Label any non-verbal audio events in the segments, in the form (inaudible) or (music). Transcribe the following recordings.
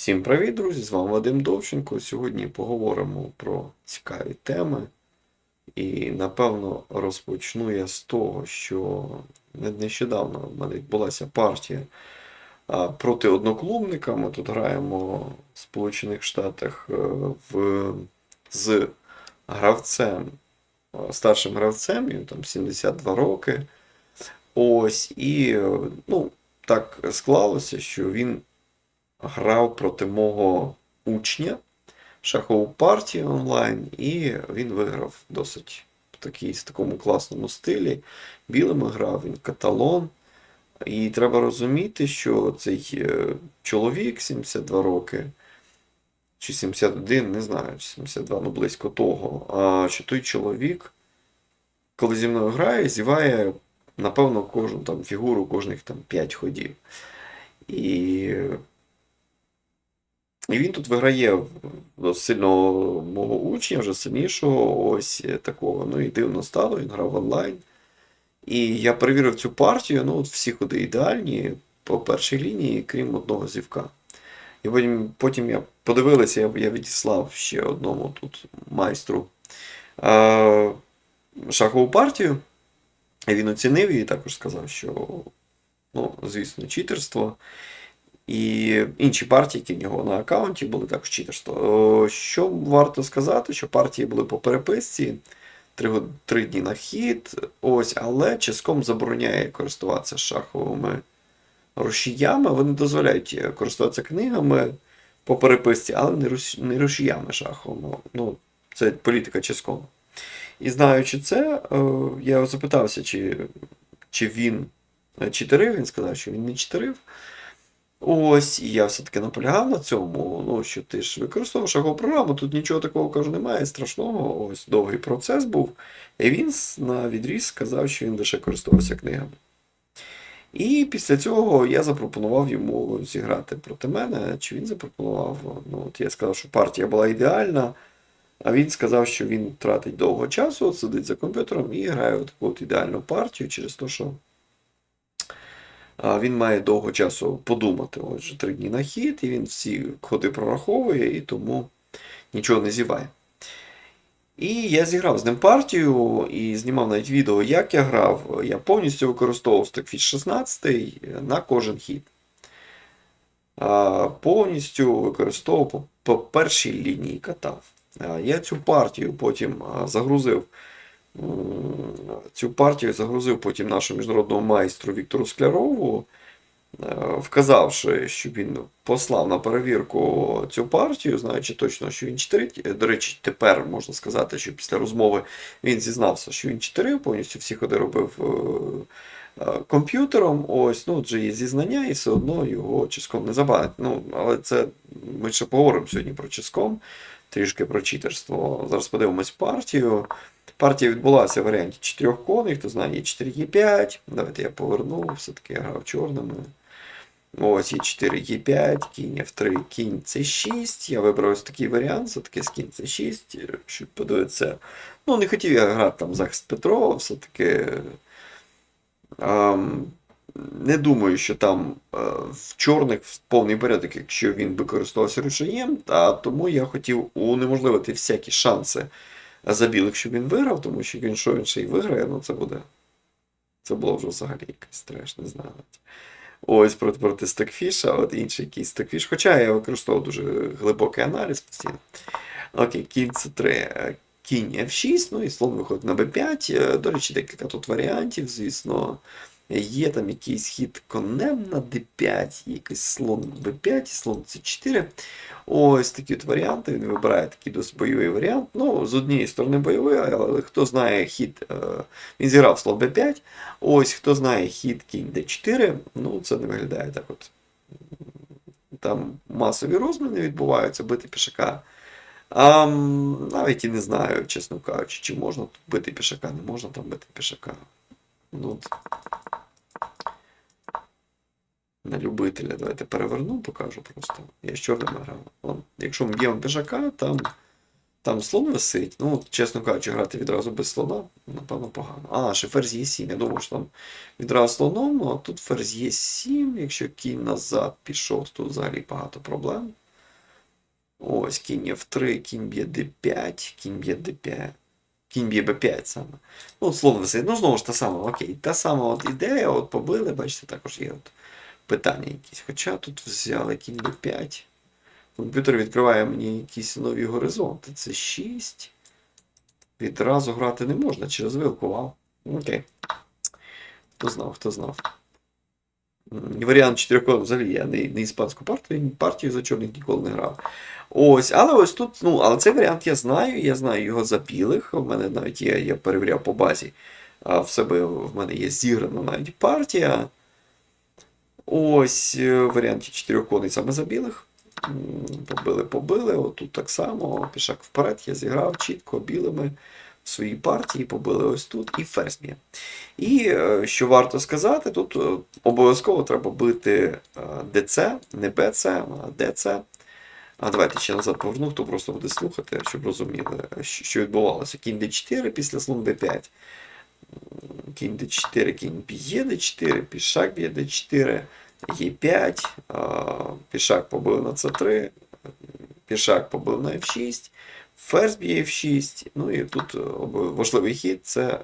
Всім привіт, друзі! З вами Вадим Довченко. Сьогодні поговоримо про цікаві теми. І напевно розпочну я з того, що нещодавно в мене відбулася партія проти одноклубника. Ми тут граємо в Сполучених Штатах е, в, з гравцем, старшим гравцем, йому там 72 роки. Ось, і е, ну, так склалося, що він грав проти мого учня шахову партію онлайн, і він виграв досить в такій, в такому класному стилі. Білими грав він каталон. І треба розуміти, що цей е, чоловік 72 роки, чи 71, не знаю, чи 72, ну близько того. А що той чоловік, коли зі мною грає, зіває, напевно, кожну там фігуру кожних там 5 ходів. І і він тут виграє сильного мого учня, вже сильнішого, ось е, такого. Ну і дивно стало, він грав онлайн. І я перевірив цю партію, ну от всі ходи ідеальні по першій лінії, крім одного зівка. І потім, потім я подивилися, я, я відіслав ще одному тут майстру е, шахову партію. І він оцінив її і також сказав, що, ну, звісно, читерство. І інші партії, які в нього на аккаунті, були також читерство. Що варто сказати, що партії були по переписці, три, три дні на хід, ось, але ческом забороняє користуватися шаховими рушіями. Вони дозволяють е, користуватися книгами по переписці, але не, рус, не рушіями шаховими. Ну, це політика ческому. І знаючи це, е, я запитався, чи, чи він е, читерив. Він сказав, що він не читерив. Ось, і я все-таки наполягав на цьому, ну, що ти ж використовував шагову програму, тут нічого такого кажу, немає страшного. Ось довгий процес був. І він на відріз сказав, що він лише користувався книгами. І після цього я запропонував йому зіграти проти мене. Чи він запропонував? Ну, от я сказав, що партія була ідеальна. А він сказав, що він тратить довго часу, от сидить за комп'ютером і грає таку от ідеальну партію через те, що він має довго часу подумати. Отже, три дні на хід, і він всі ходи прораховує і тому нічого не зіває. І я зіграв з ним партію і знімав навіть відео, як я грав. Я повністю використовував стокфіш 16 на кожен хід. Повністю використовував по першій лінії катав. Я цю партію потім загрузив. Цю партію загрузив потім нашому міжнародному майстру Віктору Склярову, е, вказавши, щоб він послав на перевірку цю партію, знаючи точно, що він читерить. До речі, тепер можна сказати, що після розмови він зізнався, що він читерив, повністю всі ходи робив е, е, комп'ютером. Ось, ну, вже є зізнання, і все одно його чиском не забанить. Ну, але це ми ще поговоримо сьогодні про чиском, трішки про читерство. Зараз подивимось партію. Партія відбулася в варіанті 4 коней, хто знає, є 4 Е5. Давайте я поверну, все-таки я грав чорними. Ось є 4 Е5, кінь F3, кінь С6. Я вибрав ось такий варіант, все-таки з кінь С6, щоб подивитися. Ну, не хотів я грати там захист Петрова, все-таки. Ем, не думаю, що там е, в чорних повний порядок, якщо він би користувався рушаєм, та тому я хотів унеможливити всякі шанси за білих, щоб він виграв, тому що якщо він ще й виграє, ну це буде. Це було вже взагалі якийсь треш, не знаю. Ось проти, проти Стокфіша, от інший якийсь Стокфіш. Хоча я використовував дуже глибокий аналіз постійно. Окей, кінь це 3 кінь F6, ну і слон виходить на B5. Е, До речі, декілька тут варіантів, звісно. Є там якийсь хід конем на D5, якийсь слон B5 слон C4. Ось такі от варіанти. Він вибирає такий досить бойовий варіант. Ну, з однієї сторони бойовий, але хто знає хід, е, він зіграв слон b5. Ось хто знає хід кінь d4, ну це не виглядає так от. Там масові розміни відбуваються, бити пішака. А, навіть і не знаю, чесно кажучи, чи можна тут бити пішака, не можна там бити пішака. Ну. На любителя. Давайте переверну, покажу просто. Я з чорними грав. Якщо ми б'ємо пішака, там, там слон висить. Ну, чесно кажучи, грати відразу без слона, напевно, погано. А, ще ферзь є 7. Я думав, що там відразу слоном, а тут ферзь є 7. Якщо кінь назад пішов, тут взагалі багато проблем. Ось кінь F3, кінь б'є D5, кінь б'є D5. Кінь б'є B5 саме. Ну, слон висить. Ну, знову ж та сама, окей. Та сама от ідея, от побили, бачите, також є от питання якісь. Хоча тут взяли кінь B5. Комп'ютер відкриває мені якісь нові горизонти. Це 6. Відразу грати не можна через вилку, вау. Окей. Хто знав, хто знав. Варіант чотирьохколом взагалі я не, не іспанську партію, партію за чорних ніколи не грав. Ось, але ось тут, ну, але цей варіант я знаю, я знаю його за білих. У мене навіть є, я перевіряв по базі. А в себе в мене є зіграна навіть партія. Ось е, в варіанті чотирьох коней саме. Побили, побили. Отут так само. Пішак вперед, я зіграв чітко білими в своїй партії, побили ось тут і ферзь б'є. І е, що варто сказати, тут е, обов'язково треба бити е, ДЦ, не БЦ, а ДЦ. А давайте ще назад поверну, хто просто буде слухати, щоб розуміли, що відбувалося. Кінь d4 після слон b5. Кінь d4, кінь б'є d4, пішак б'є d4, e5, а, пішак побив на c3, пішак побив на f6, ферзь б'є f6. Ну і тут е, важливий хід це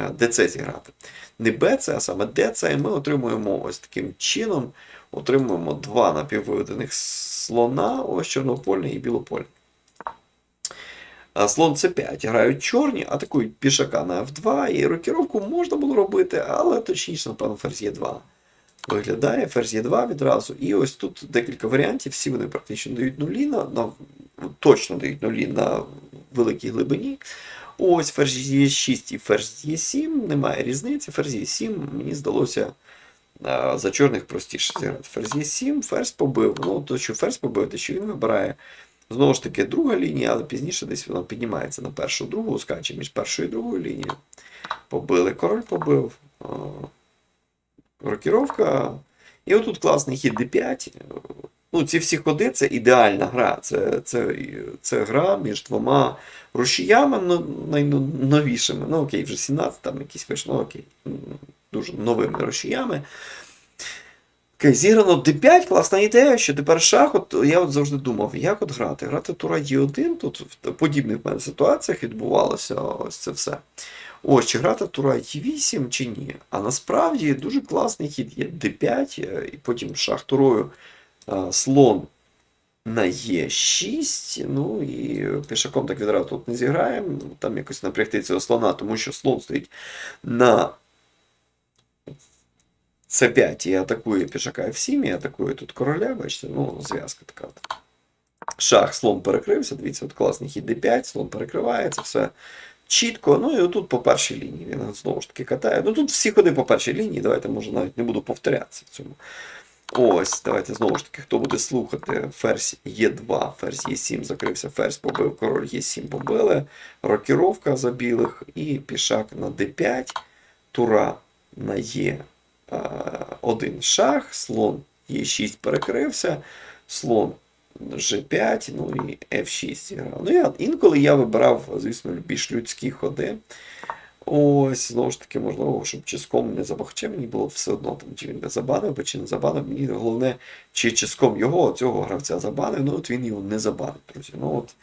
е, ДЦ зіграти. Не БЦ, а саме ДЦ, і ми отримуємо ось таким чином отримуємо два напіввиведених слона, ось чорнопольний і білопольний. А Слон С5 грають чорні, атакують пішака на F2, і рокіровку можна було робити, але точніше, напевно, ферзь Е2. Виглядає ферзь Е2 відразу. І ось тут декілька варіантів, всі вони практично дають нулі, на, на, точно дають нулі на великій глибині. Ось ферзь Е6 і ферзь Е7, немає різниці. Ферзь Е7, мені здалося, за чорних простіше зіграти. Ферзь Е7, ферзь побив. Ну, то, що ферзь побив, те, що він вибирає. Знову ж таки, друга лінія, але пізніше десь вона піднімається на першу, другу, скаче між першою і другою лінією. Побили, король побив. Рокіровка. І отут класний хід d5. Ну, ці всі ходи це ідеальна гра. Це, це, це гра між двома рушіями ну, найновішими. Ну, окей, вже 17, там якісь вийшло, ну, окей, дуже новими рушіями. Зіграно d5, класна ідея, що тепер шах, от я от завжди думав, як от грати? Грати тура Е1, тут в подібних в мене ситуаціях відбувалося ось це все. Ось, чи грати тура Е8 чи ні. А насправді дуже класний хід є d5, е, і потім шах турою е, слон на Е6. Ну і пішаком так відразу тут не зіграємо. Там якось напрягти цього слона, тому що слон стоїть на С5 і атакує пішака F7, і атакує тут короля, бачите, ну, зв'язка така. Шах, слон перекрився, дивіться, от класний хід d5, слон перекривається, все чітко. Ну і отут по першій лінії він знову ж таки катає. Ну тут всі ходи по першій лінії, давайте, може, навіть не буду повторятися в цьому. Ось, давайте знову ж таки, хто буде слухати, ферзь Е2, ферзь Е7 закрився, ферзь побив, король Е7 побили, рокіровка за білих і пішак на d5, тура на Е. 1 шах, слон Е6 перекрився, слон G5, ну і F6 зіграв. Ну, я, інколи я вибирав, звісно, більш людські ходи. Ось, знову ж таки, можливо, щоб чиском не. Хоча мені було все одно, там, чи він не забанив, чи не забанив. Мені головне, чи чиском його, цього гравця забанив, ну от він його не забанив, друзі. Ну, от,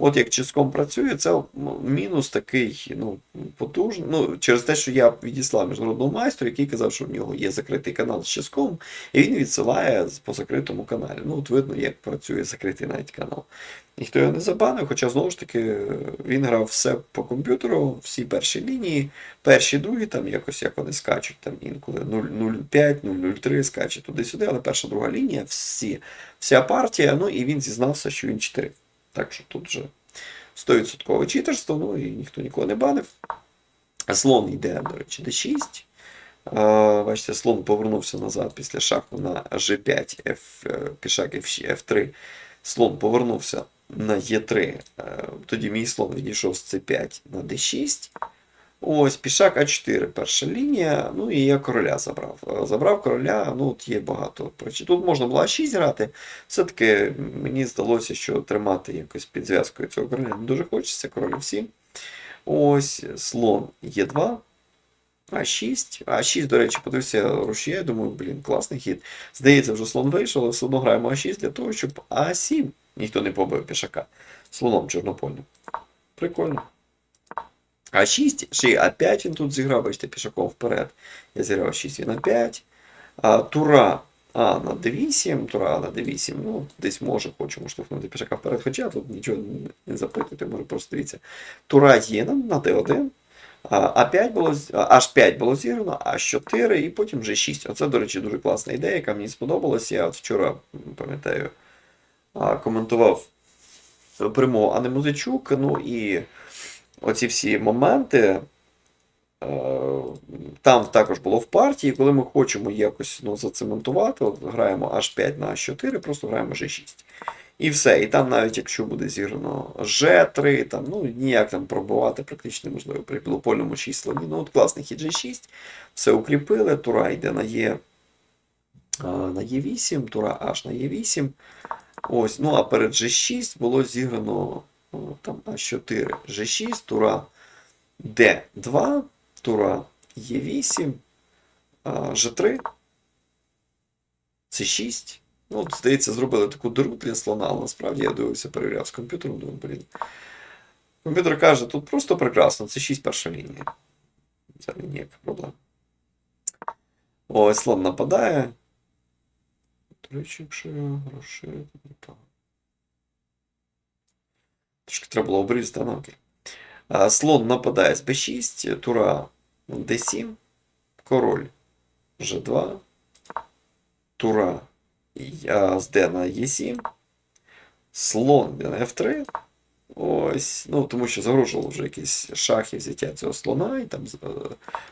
от як чиском працює, це мінус такий ну, потужний. Ну, через те, що я відіслав міжнародного майстру, який казав, що в нього є закритий канал з чиском, і він відсилає по закритому каналі. Ну, от видно, як працює закритий навіть канал. Ніхто його не забанив, хоча знову ж таки він грав все по комп'ютеру, всі перші лінії, перші, другі, там якось як вони скачуть, там інколи 0,05, 0,03 скаче туди-сюди, але перша, друга лінія, всі, вся партія, ну і він зізнався, що він читерив. Так що тут вже 100% читерство, ну і ніхто нікого не банив. Слон йде, до речі, d6. Бачите, слон повернувся назад після шаху на G5, F, е, пішак F, F3. Слон повернувся на Е3. Е, Тоді мій слон відійшов з c5 на d6. Ось, пішак А4, перша лінія. Ну і я короля забрав. Е, Забрав короля, ну от є багато. Тут можна було А6 грати. Все-таки мені здалося, що тримати якось під зв'язкою цього короля не дуже хочеться, король всім. Ось слон Е2. А6. А6, до речі, подивився рушія, я думаю, блін, класний хід. Здається, вже слон вийшов, але все одно граємо А6 для того, щоб А7 ніхто не побив пішака. Слоном чорнопольним. Прикольно. А 6, ще й А5 він тут зіграв, бачите, пішаком вперед. Я зіграв 6 він А5. А, тура А на D8, тура А на D8. Ну, десь може хочемо штовхнути пішака вперед, хоча тут нічого не запитуйте, може просто дивіться. Тура є на, на D1. А 5 було, з- а, H5 було зіграно, H4 і потім вже 6. Оце, до речі, дуже класна ідея, яка мені сподобалась. Я от вчора, пам'ятаю, а, коментував перемогу Ани Музичук. Ну і оці всі моменти. е, Там також було в партії, коли ми хочемо якось ну, зацементувати, от граємо H5 на H4, просто граємо G6. І все. І там навіть якщо буде зіграно G3, там, ну ніяк там пробувати практично неможливо при білопольному 6 слоні. Ну от класний хід G6, все укріпили, тура йде на Е на Е8, тура H на Е8. Ось, ну а перед G6 було зіграно там А4, G6, тура D2, тура Е8, а, G3, C6. Ну, от, здається, зробили таку диру для слона, але насправді я дивився, перевіряв з комп'ютером, думаю, блін. Комп'ютер каже, тут просто прекрасно, це 6 перша лінія. Це ніяка проблема. Ось слон нападає. До речі, якщо то. Трошки треба було обрізати, ну слон нападає з b6, тура d7, король g2, тура з d на e7, слон на f3. Ось, ну тому що загрожувало вже якісь шахи взяття цього слона, і там е,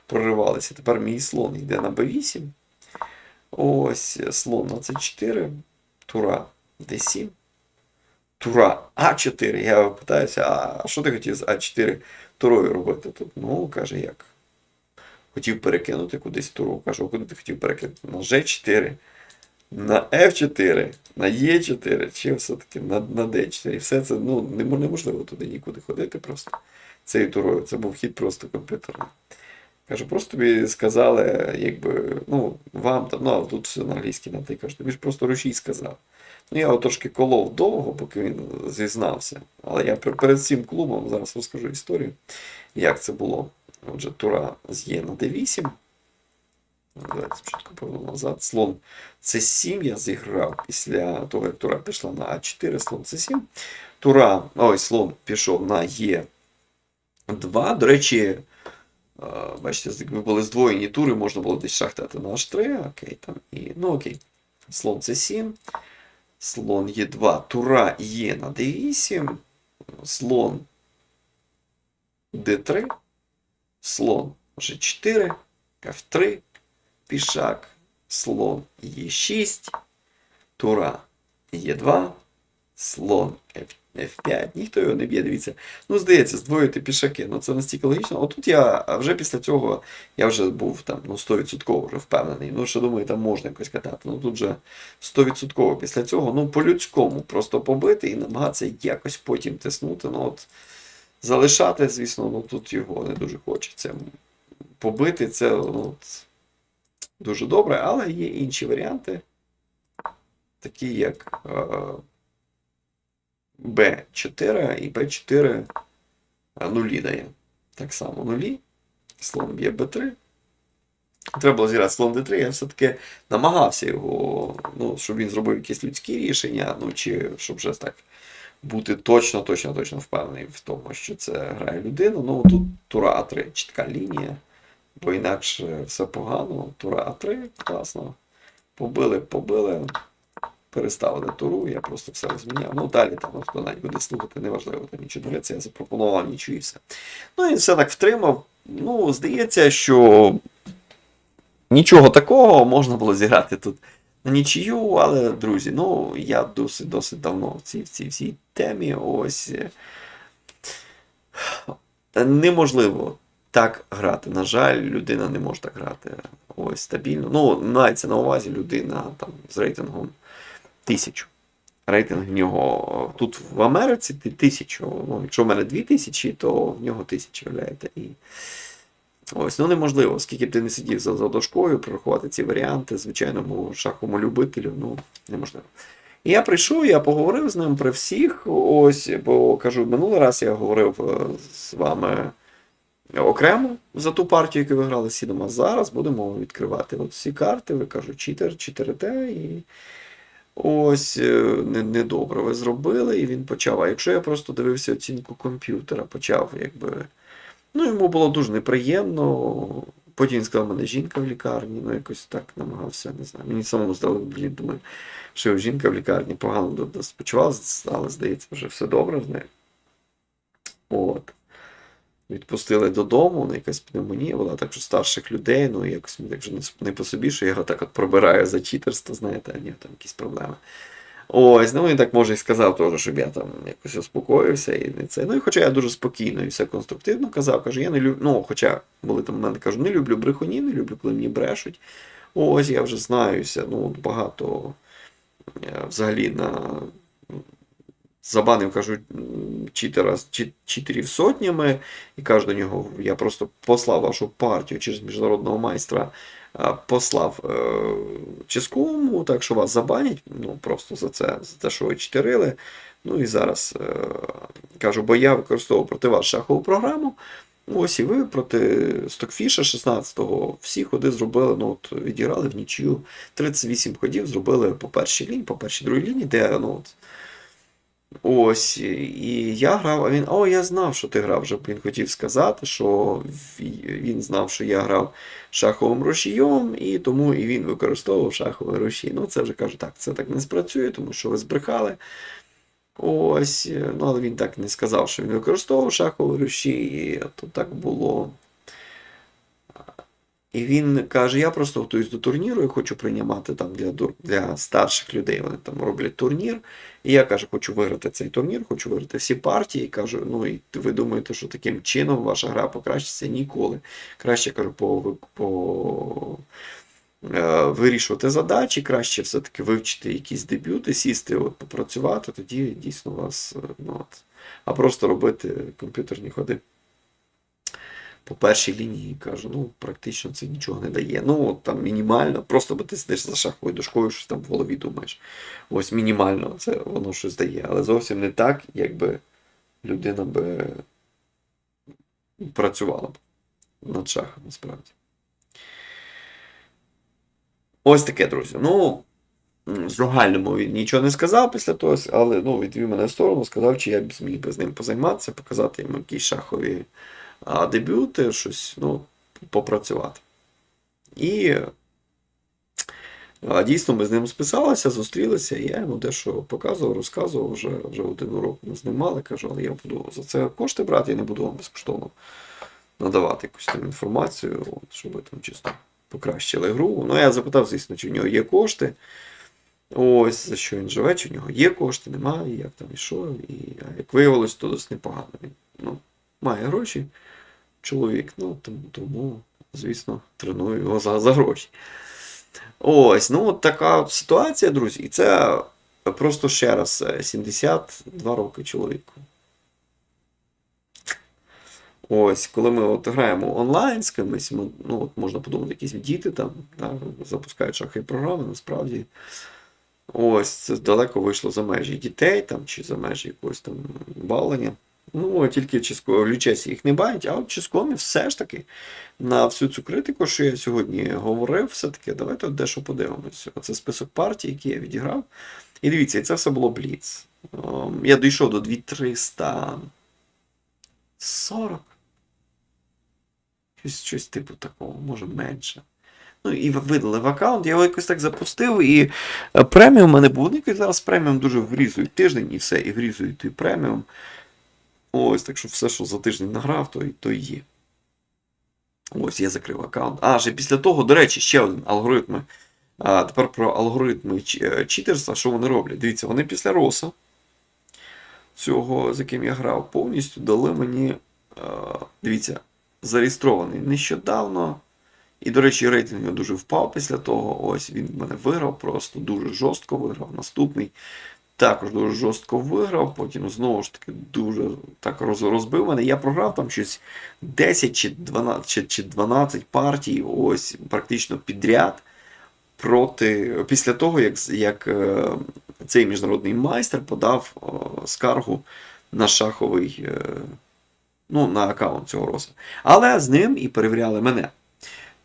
проривалися. Тепер мій слон йде на b8. Ось слон на c4, тура d7, тура А4. Я питаюся, а що ти хотів з А4 турою робити тут? Ну, каже, як? Хотів перекинути кудись туру. Кажу, куди ти хотів перекинути? На G4, на F4, на Е4, чи все-таки на, на D4. І все це ну, неможливо туди нікуди ходити просто цією турою. Це був хід просто комп'ютерний. Кажу, просто тобі сказали, якби, ну, вам там, ну, а тут все на англійській кажу, тобі ж просто рушій сказав. Ну, я його трошки колов довго, поки він зізнався. Але я перед цим клубом зараз розкажу історію, як це було. Отже, тура з Є на D8. Давайте спочатку поверну назад. Слон C7 я зіграв після того, як тура пішла на А4, слон C7. Тура, ой, слон пішов на Е2. До речі, е, бачите, якби були здвоєні тури, можна було десь шахтати на H3, окей, там, і, ну окей. Слон C7, слон Е2, тура Є на D8, слон D3, слон G4, F3, пішак, слон Е6, тура Е2, слон F, F5. Ніхто його не б'є, дивіться. Ну, здається, здвоїти пішаки. Ну це настільки логічно. Отут я вже після цього я вже був там ну, 100% вже впевнений. Ну, що думаю, там можна якось катати. Ну тут вже 100% після цього, ну, по-людському просто побити і намагатися якось потім тиснути. Ну, от, залишати, звісно, ну тут його не дуже хочеться. Побити це ну, от, дуже добре, але є інші варіанти, такі як е, B4 і B4 нулі дає. Так само нулі. Слон б'є B3. Треба було зіграти слон D3, я все-таки намагався його, ну, щоб він зробив якісь людські рішення, ну чи щоб вже так бути точно, точно, точно впевнений в тому, що це грає людина. Ну тут тура А3, чітка лінія, бо інакше все погано. Тура А3, класно. Побили, побили, переставили туру, я просто все розміняв. Ну далі там навіть буде слухати, неважливо, там нічого дивиться, я запропонував нічого і все. Ну і все так втримав. Ну, здається, що нічого такого можна було зіграти тут на нічию, але, друзі, ну я досить досить давно в цій, в цій всій темі. Ось е, неможливо так грати. На жаль, людина не може так грати ось стабільно. Ну, мається на увазі людина там з рейтингом тисячу. Рейтинг в нього тут в Америці ти тисячу. Ну, якщо в мене дві тисячі, то в нього тисяча, уявляєте. І ось, ну неможливо, оскільки б ти не сидів за, за дошкою, прорахувати ці варіанти, звичайному шаховому любителю, ну, неможливо. І я прийшов, я поговорив з ним при всіх. Ось, бо кажу, минулий раз я говорив е, з вами окремо за ту партію, яку ви грали сідом, а зараз будемо відкривати от всі карти. Ви кажу, читер, читерите, і ось е, недобре ви зробили, і він почав. А якщо я просто дивився оцінку комп'ютера, почав якби. Ну, йому було дуже неприємно. Потім він сказав, мене жінка в лікарні, ну якось так намагався, не знаю. Мені самому здало, блін, думаю, що жінка в лікарні погано спочивала, але здається, вже все добре з нею. От. Відпустили додому, ну, якась пневмонія була, так що старших людей, ну якось так вже не, по собі, що я його так от пробираю за читерство, знаєте, а ні, там якісь проблеми. Ось, ну він так може і сказав теж, щоб я там якось успокоївся і не це. Ну і хоча я дуже спокійно і все конструктивно казав, кажу, я не люблю. Ну, хоча були там мене кажу, не люблю брехунів, не люблю, коли мені брешуть. Ось я вже знаюся, ну, багато е, взагалі на забанив, кажу, читера читерів сотнями, і кажу до нього, я просто послав вашу партію через міжнародного майстра, послав е, Ческому, так що вас забанять, ну просто за це, за те, що ви читерили. Ну і зараз е, кажу, бо я використовував проти вас шахову програму. Ось і ви проти Стокфіша 16-го всі ходи зробили, ну от відіграли в нічию. 38 ходів зробили по першій лінії, по першій другій лінії, де ну, от, Ось, і я грав, а він, о, я знав, що ти грав. Вже він хотів сказати, що він знав, що я грав шаховим рушієм, і тому і він використовував шаховий рушій. Ну, це вже кажу, так, це так не спрацює, тому що ви збрехали. Ось, ну, але він так не сказав, що він використовував шаховий рушій, і то так було. І він каже: я просто готуюсь до турніру, я хочу приймати там для, для старших людей. Вони там роблять турнір. І я кажу, хочу виграти цей турнір, хочу виграти всі партії. І кажу, ну і ви думаєте, що таким чином ваша гра покращиться ніколи. Краще кажу, по, по е, вирішувати задачі, краще все-таки вивчити якісь дебюти, сісти, от, попрацювати, тоді дійсно вас. е, Ну, от. А просто робити комп'ютерні ходи по першій лінії кажу, ну практично це нічого не дає. Ну там мінімально, просто бо ти сидиш за шаховою дошкою, щось там в голові думаєш. Ось мінімально це воно щось дає. Але зовсім не так, якби людина би працювала б над шахом, насправді. Ось таке, друзі. Ну, в загальному він нічого не сказав після того, але ну, відвів мене в сторону, сказав, чи я б зміг би з ним позайматися, показати йому якісь шахові а, дебюти, щось, ну, попрацювати. І дійсно ми з ним списалися, зустрілися, і я йому дещо показував, розказував, вже, вже один урок ми знімали, кажу, але я буду за це кошти брати, я не буду вам безкоштовно надавати якусь там інформацію, от, щоб ви там чисто покращили гру. Ну, я запитав, звісно, чи в нього є кошти. Ось, за що він живе, чи в нього є кошти, немає, як там і що. І як виявилось, то досить непогано. Він ну, має гроші, чоловік, ну тому, тому звісно, треную його за, за гроші. Ось, ну от така ситуація, друзі. І це просто ще раз е, 72 роки чоловіку. Ось, коли ми от граємо онлайн з кимось, ми, ну, от можна подумати, якісь діти там да, запускають шахи програми, насправді. Ось, це далеко вийшло за межі дітей там, чи за межі якогось там бавлення. Ну, тільки в лючесі їх не бачать, а от в Ческомі все ж таки на всю цю критику, що я сьогодні говорив, все-таки давайте от дещо подивимося. Оце список партій, які я відіграв. І дивіться, і це все було Бліц. Ем, Я дійшов до 2340. Щось, щось типу такого, може менше. Ну, і видали в аккаунт, я його якось так запустив, і е, преміум у мене був. Вони зараз преміум дуже врізують тиждень і все, і врізують той преміум. Ось, так що все, що за тиждень награв, то, то є. Ось, я закрив аккаунт. А, ще після того, до речі, ще один алгоритм. А, тепер про алгоритми е, читерства, що вони роблять. Дивіться, вони після роса, цього, з яким я грав, повністю дали мені. е, Дивіться, зареєстрований нещодавно. І, до речі, рейтинг його дуже впав після того. Ось він мене виграв, просто дуже жорстко виграв. Наступний також дуже жорстко виграв. Потім знову ж таки дуже так розбив мене. Я програв там щось 10 чи 12, чи, чи 12 партій, ось практично підряд. проти після того, як, як е, цей міжнародний майстер подав е, скаргу на шаховий, е, ну, на аккаунт цього роса. Але з ним і перевіряли мене.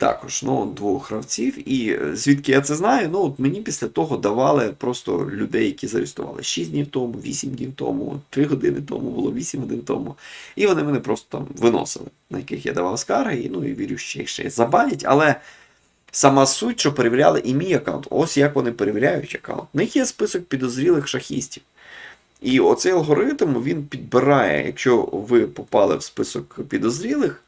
Також, ну, двох гравців. І е, звідки я це знаю? Ну, от мені після того давали просто людей, які зареєстрували 6 днів тому, 8 днів тому, 3 години тому, було 8 годин тому. І вони мене просто там виносили, на яких я давав скарги, і, ну і вірю, що їх ще забанять. Але сама суть, що перевіряли і мій аккаунт, ось як вони перевіряють аккаунт. У них є список підозрілих шахістів. І оцей алгоритм він підбирає, якщо ви попали в список підозрілих,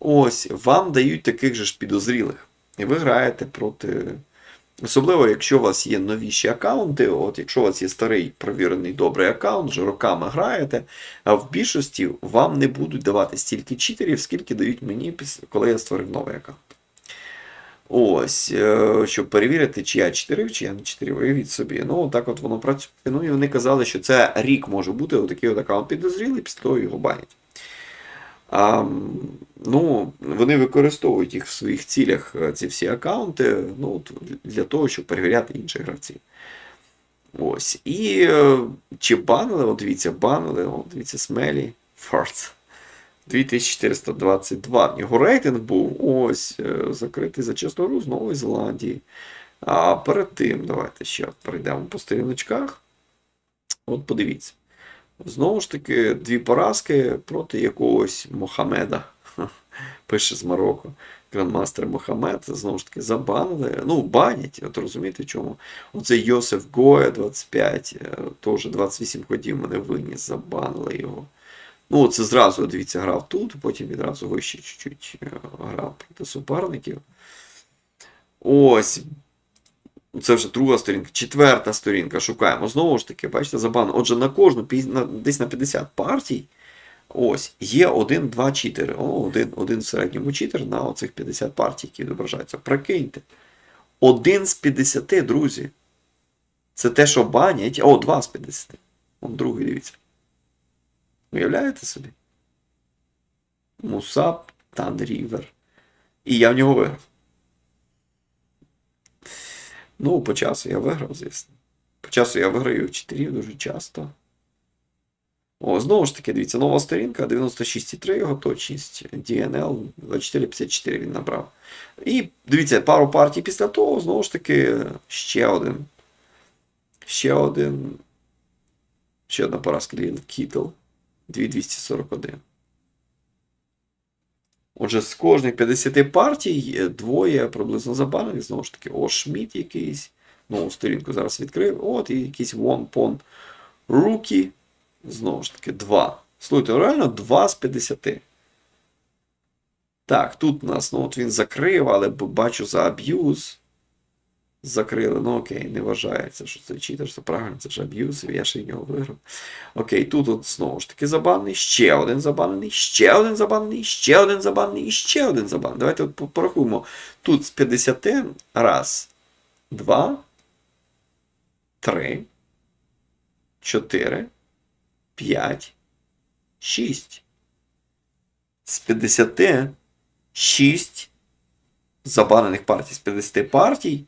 ось вам дають таких же ж підозрілих. І ви граєте проти. Особливо, якщо у вас є новіші аккаунти, от якщо у вас є старий провірений добрий аккаунт, вже роками граєте, а в більшості вам не будуть давати стільки читерів, скільки дають мені, коли я створив новий аккаунт. Ось, е, щоб перевірити, чи я читерив, чи я не читерив, уявіть собі. Ну, так от воно працює. Ну і вони казали, що це рік може бути отакий от аккаунт підозрілий, після того його банять. А, ну, вони використовують їх в своїх цілях, е, ці всі аккаунти, ну, для того, щоб перевіряти інших гравців. Ось. І е, чи банили, от дивіться, банили, от дивіться, Смелі, Фарц. 2422. В нього рейтинг був ось е, закритий за чесну з Нової Зеландії. А перед тим, давайте ще перейдемо по сторіночках. От подивіться. Знову ж таки, дві поразки проти якогось Мохамеда. (laughs) Пише з Марокко. Грандмастер Мохамед, знову ж таки, забанили. Ну, банять, от розумієте чому? Оцей Йосиф Гоя 25, е, теж 28 ходів мене виніс, забанили його. Ну, це зразу, дивіться, грав тут, потім відразу вище чуть-чуть е, грав проти суперників. Ось. Це вже друга сторінка, четверта сторінка. Шукаємо. Знову ж таки, бачите, забан. Отже, на кожну, десь на 50 партій. Ось, є один-два читери. О, один, один в середньому читер на оцих 50 партій, які відображаються. Прикиньте. Один з 50, друзі. Це те, що банять. О, два з 50. Он другий, дивіться. Уявляєте собі? Мусаб Тан Рівер. І я в нього виграв. Ну, по часу я виграв, звісно. По часу я виграю в читерів дуже часто. О, знову ж таки, дивіться, нова сторінка, 96,3 його точність, DNL 2454 він набрав. І дивіться, пару партій після того, знову ж таки, ще один. Ще один. Ще одна поразка для Кітл. 2241. Отже, з кожних 50 партій двоє приблизно забанені. Знову ж таки, о, Шміт якийсь. Ну, сторінку зараз відкрив. От, і якийсь Вон Пон Рукі. Знову ж таки, 2. Слухайте, реально 2 з 50. Так, тут у нас, ну от він закрив, але бачу за аб'юз. Закрили. Ну окей, не вважається, що це читер, це правильно, це ж аб'юз, я ще й нього виграв. Окей, тут от знову ж таки забанений, ще один забанений, ще один забанений, ще один забанений і ще один забанений. Давайте от порахуємо. Тут з 50 раз, два, три, чотири, п'ять, шість. З 50 6 забанених партій. З 50 партій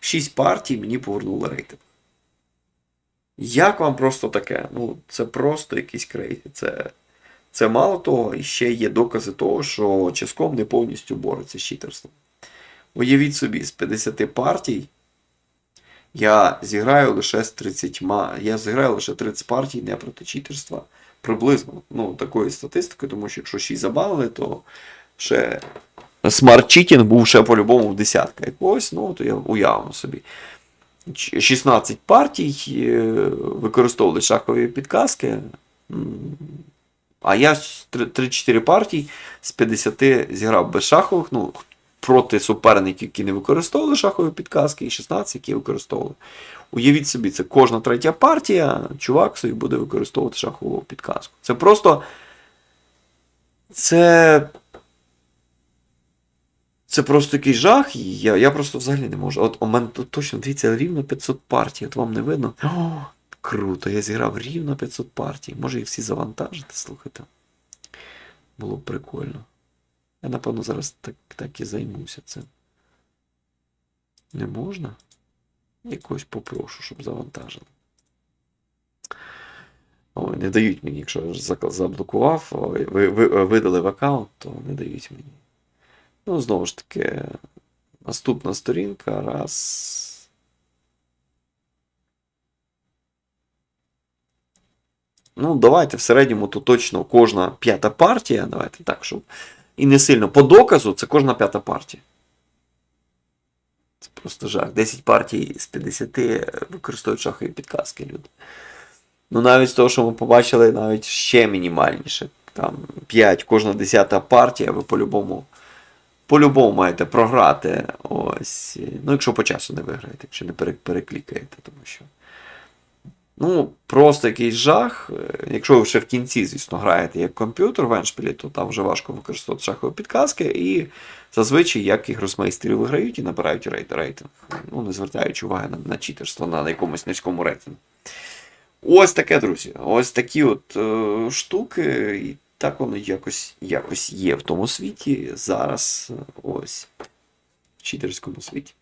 6 партій мені повернули рейтинг. Як вам просто таке? Ну, це просто якийсь крейзі. Це, це мало того, і ще є докази того, що Ческом не повністю бореться з читерством. Уявіть собі, з 50 партій я зіграю лише з 30. Я зіграю лише 30 партій не проти читерства. Приблизно ну, такої статистики, тому що якщо 6 забанили, то ще смарт читінг був ще по-любому в десятка якогось, ну, то я уявимо собі. 16 партій е, використовували шахові підказки. А я з 3-4 партій з 50 зіграв без шахових, ну, проти суперників, які не використовували шахові підказки, і 16, які використовували. Уявіть собі, це кожна третя партія, чувак собі буде використовувати шахову підказку. Це просто. Це. Це просто такий жах. і Я, я просто взагалі не можу. От у мене тут точно дивіться, рівно 500 партій, от вам не видно. О, круто, я зіграв рівно 500 партій. Може їх всі завантажити, слухайте. Було б прикольно. Я, напевно, зараз так, так і займуся цим. Не можна? Якось попрошу, щоб завантажили. Ой, не дають мені, якщо я заблокував, ви, ви, видалив аккаунт, то не дають мені. Ну, знову ж таки, наступна сторінка. Раз. Ну, давайте в середньому то точно кожна п'ята партія. Давайте так, щоб. І не сильно. По доказу це кожна п'ята партія. Це просто жах. 10 партій з 50 використовують шахові підказки люди. Ну, навіть з того, що ми побачили, навіть ще мінімальніше. Там 5, кожна 10 партія, ви по-любому. По-любому маєте програти. Ось. Ну, якщо по часу не виграєте, якщо не переклікаєте, тому що. Ну, просто якийсь жах. Якщо ви ще в кінці, звісно, граєте як комп'ютер в Еншпілі, то там вже важко використовувати шахові підказки. І зазвичай, як і гросмейстери виграють і набирають рейд- рейтинг, ну, не звертаючи уваги на, на читерство на якомусь низькому рейтингу. Ось таке, друзі. Ось такі от е, штуки. Так воно якось, якось є в тому світі. Зараз ось в читерському світі.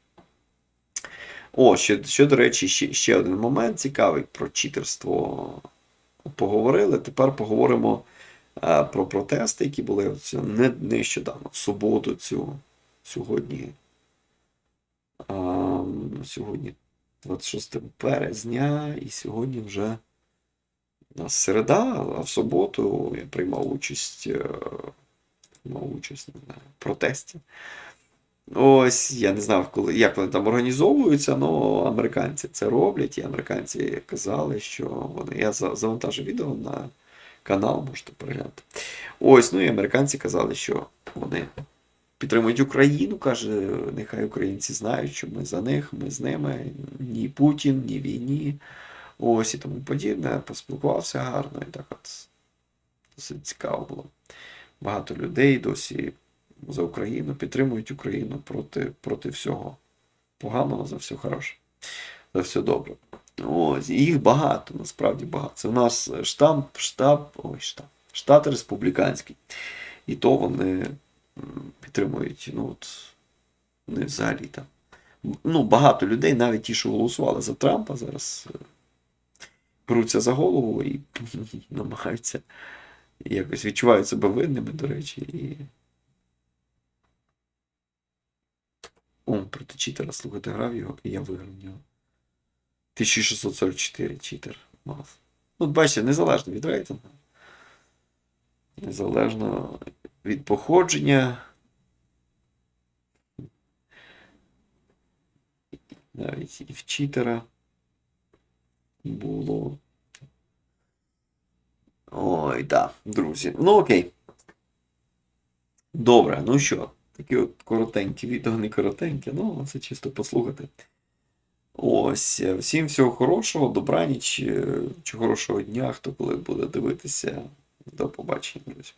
О, ще, ще до речі, ще, ще один момент цікавий про читерство поговорили. Тепер поговоримо е, про протести, які були не, нещодавно, в суботу цю, сьогодні. А, сьогодні 26 березня, і сьогодні вже у нас середа, а в суботу я приймав участь, е, приймав участь не знаю, в протесті. Ось, я не знав, коли, як вони там організовуються, але американці це роблять, і американці казали, що вони. Я за- завантажив відео на канал, можете переглянути. Ось, ну і американці казали, що вони підтримують Україну, каже, нехай українці знають, що ми за них, ми з ними, ні Путін, ні війні. Ось і тому подібне. Поспілкувався гарно і так от досить цікаво було. Багато людей досі за Україну підтримують Україну проти, проти всього поганого, за все хороше, за все добре. Ось, їх багато, насправді багато. Це у нас штамп, штаб, ой, штаб, штат республіканський. І то вони підтримують, ну от, вони взагалі там. Ну, багато людей, навіть ті, що голосували за Трампа, зараз беруться за голову і намагаються якось відчувають себе винними, до речі. І... О, проти читера, слухайте, грав його, і я виграв нього. 1644 читер мав. Ну, бачите, незалежно від рейтингу. Незалежно від походження. Навіть і в читера було. Ой, так, друзі. Ну окей. Добре, ну що, такі от коротенькі відео, не коротенькі, ну це чисто послухати. Ось, е, всім всього хорошого, добраніч, е, чи хорошого дня, хто коли буде дивитися. До побачення, друзі.